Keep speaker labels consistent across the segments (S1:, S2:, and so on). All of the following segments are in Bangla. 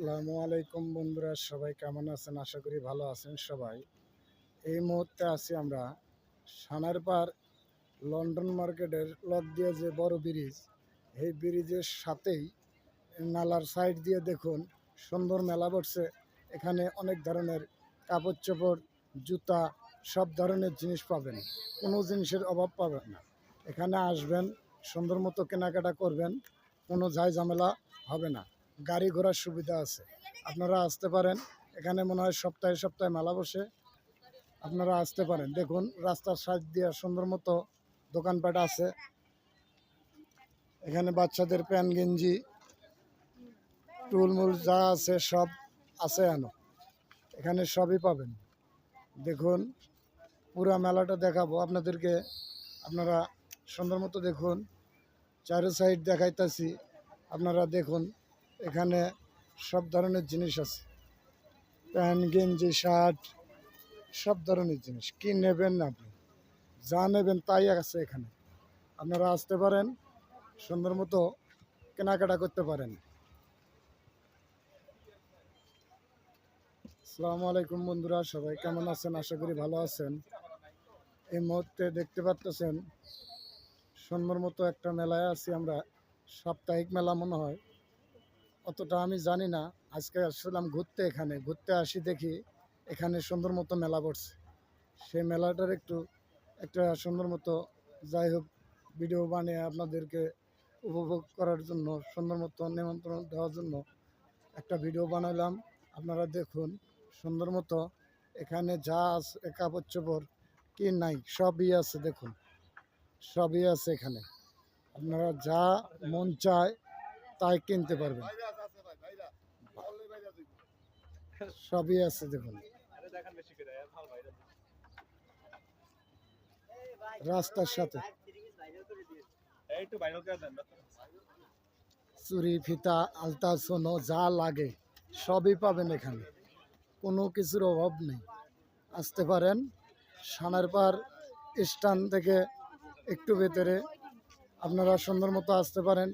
S1: আসসালামু আলাইকুম বন্ধুরা, সবাই কেমন আছেন? আশা করি ভালো আছেন সবাই। এই মুহূর্তে আছি আমরা সানার সানারপার লন্ডন মার্কেটের লক দিয়ে যে বড় ব্রিজ, এই ব্রিজের সাথেই নালার সাইড দিয়ে দেখুন সুন্দর মেলা বসছে। এখানে অনেক ধরনের কাপড় চোপড় জুতা, সব ধরনের জিনিস পাবেন। কোনো জিনিসের অভাব পাবেন না। এখানে আসবেন, সুন্দর মতো কেনাকাটা করবেন, কোনো ঝাই ঝামেলা হবে না। গাড়ি ঘোড়ার সুবিধা আছে। আপনারা আসতে পারেন, এখানে মনে হয় সপ্তাহে সপ্তাহে মেলা বসে। আপনারা আসতে পারেন। দেখুন, রাস্তার সাইড দিয়ে সুন্দর মতো দোকানপাট আছে। এখানে বাচ্চাদের প্যান্ট গেঞ্জি, টুলমুল যা আছে সব আছে এনো। এখানে সবই পাবেন। দেখুন, পুরা মেলাটা দেখাবো আপনাদেরকে। আপনারা সুন্দর মতো দেখুন। চারো সাইড দেখাইতেছি। আপনারা দেখুন এখানে সব ধরনের জিনিস আছে। প্যান্ট, গেঞ্জি, শার্ট, সব ধরনের জিনিস। কি নেবেন না আপনি? যা নেবেন তাই আছে এখানে। আপনারা আসতে পারেন, সুন্দর মতো কেনাকাটা করতে পারেন। আসসালামু আলাইকুম বন্ধুরা, সবাই কেমন আছেন? আশা করি ভালো আছেন। এই মুহূর্তে দেখতে পারতেছেন, সুন্দর মতো একটা মেলায় আছি আমরা। সাপ্তাহিক মেলা মনে হয়। অতটা আমি জানি না। আজকে আসলাম ঘুরতে এখানে। ঘুরতে আসি দেখি এখানে সুন্দর মতো মেলা বসছে সেই মেলাটার একটু, একটা সুন্দর মতো যাই হোক ভিডিও বানিয়ে আপনাদেরকে উপভোগ করার জন্য, সুন্দর মতো নিমন্ত্রণ দেওয়ার জন্য একটা ভিডিও বানালাম আপনারা দেখুন, সুন্দর মতো এখানে যা আছে, কাপড় চোপড় কি নাই, সবই আছে দেখুন। সবই আছে এখানে। আপনারা যা মন চায় তাই কিনতে পারবেন। সবই আছে দেখুন। রাস্তার সাথে। চুরি, ফিতা, আলতা, সোনো, যা লাগে, সবই পাবেন এখানে। কোনো কিছুর অভাব নেই। আসতে পারেন সানার সানারপার স্ট্যান্ড থেকে একটু ভেতরে আপনারা সুন্দর মতো আসতে পারেন,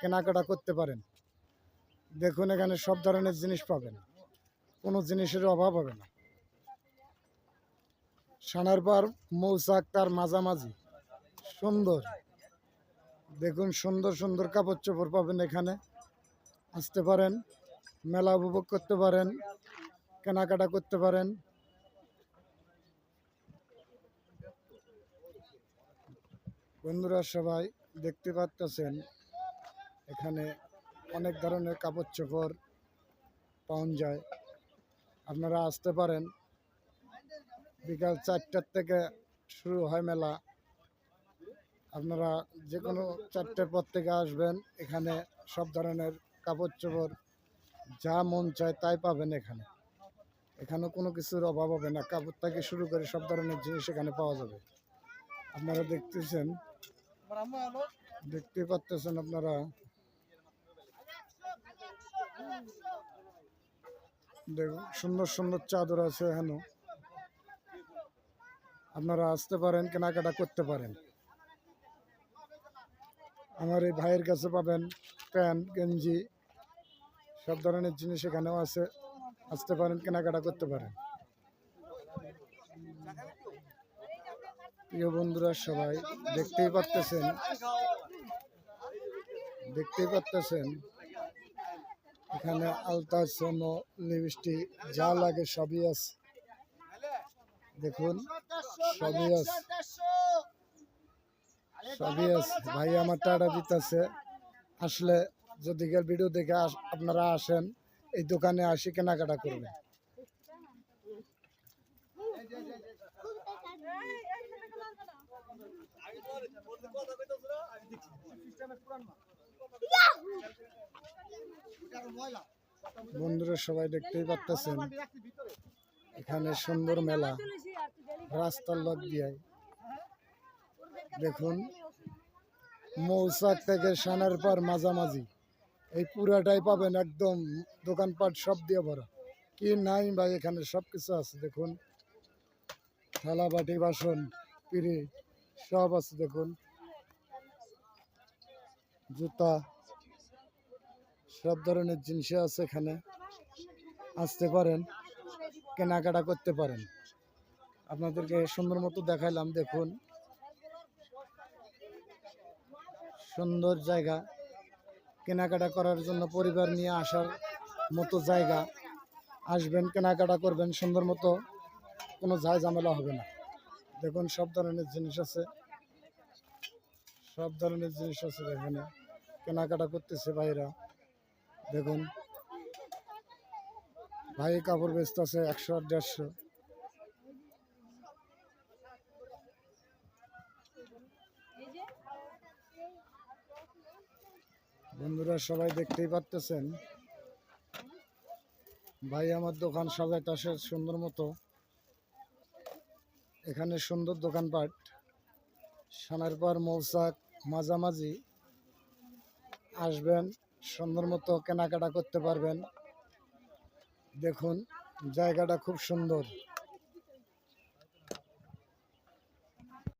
S1: কেনাকাটা করতে পারেন। দেখুন এখানে সব ধরনের জিনিস পাবেন। কোনো জিনিসের অভাব হবে না। সানারপার মৌচাক তার মাঝামাঝি। সুন্দর। দেখুন সুন্দর সুন্দর কাপড় চোপড় পাবেন এখানে। আসতে পারেন, মেলা উপভোগ করতে পারেন, কেনাকাটা করতে পারেন। বন্ধুরা সবাই দেখতে পাচ্ছেন, এখানে অনেক ধরনের কাপড় চোপড় পাওয়া যায়। আপনারা আসতে পারেন। বিকাল চারটার থেকে শুরু হয় মেলা। আপনারা যে কোনো চারটের পর থেকে আসবেন। এখানে সব ধরনের কাপড় চোপড় যা মন চায় তাই পাবেন এখানে। এখানে কোনো কিছুর অভাব হবে না। কাপড় থেকে শুরু করে সব ধরনের জিনিস এখানে পাওয়া যাবে। আপনারা দেখতেছেন। দেখতে পাচ্তেছেন আপনারা। দেখুন সুন্দর সুন্দর চাদর আছে এখানে। আপনারা আসতে পারেন, কেনাকাটা করতে পারেন। আমার এই ভাইয়ের কাছে পাবেন প্যান্ট গেঞ্জি, সব ধরনের জিনিস এখানেও আছে। আসতে পারেন, কেনাকাটা করতে পারেন। প্রিয় বন্ধুরা, সবাই দেখতেই পারতেছেন। দেখতেই পারতেছেন। এখানে আলতা সোনো লিপস্টিক যা লাগে সবই আছে দেখুন সবই আছে সবই আছে ভাই আমার টাটা দিতেছে আসলে যদি ভিডিও দেখে আপনারা আসেন এই দোকানে আসি কেনাকাটা করবেন বন্ধুরা সবাই দেখতেই পাচ্ছেন এখানে সুন্দর মেলা, রাস্তার লগ দিয়ে। দেখুন মৌসাক থেকে সানার পার মাঝামাঝি। এই পুরাটাই পাবেন একদম দোকানপাট সব দিয়ে ভরা। কি নাই ভাই, এখানে সব কিছু আছে, দেখুন। থালা বাটি বাসন, পিড়ি, সব আছে, দেখুন। জুতা, সব ধরনের জিনিস আছে এখানে। আসতে পারেন, কেনাকাটা করতে পারেন। আপনাদেরকে সুন্দর মতো দেখাইলাম, দেখুন। সুন্দর জায়গা। কেনাকাটা করার জন্য পরিবার নিয়ে আসার মতো জায়গা। আসবেন, কেনাকাটা করবেন, সুন্দর মতো। কোনো ঝাই ঝামেলা হবে না। দেখুন, সব ধরনের জিনিস আছে। সব ধরনের জিনিস আছে এখানে। কেনাকাটা করতেছে ভাইরা। দেখুন। ভাই কাপড় বেচতেছে একশো আর দেড়শো। বন্ধুরা, সবাই দেখতেই পারতেছেন? ভাই আমার দোকান সাজাইতেছে সুন্দর মতো। এখানে সুন্দর দোকানপাট। সানার পর মৌসাক মাঝামাঝি আসবেন সুন্দর মতো কেনাকাটা করতে পারবেন। দেখুন জায়গাটা খুব সুন্দর।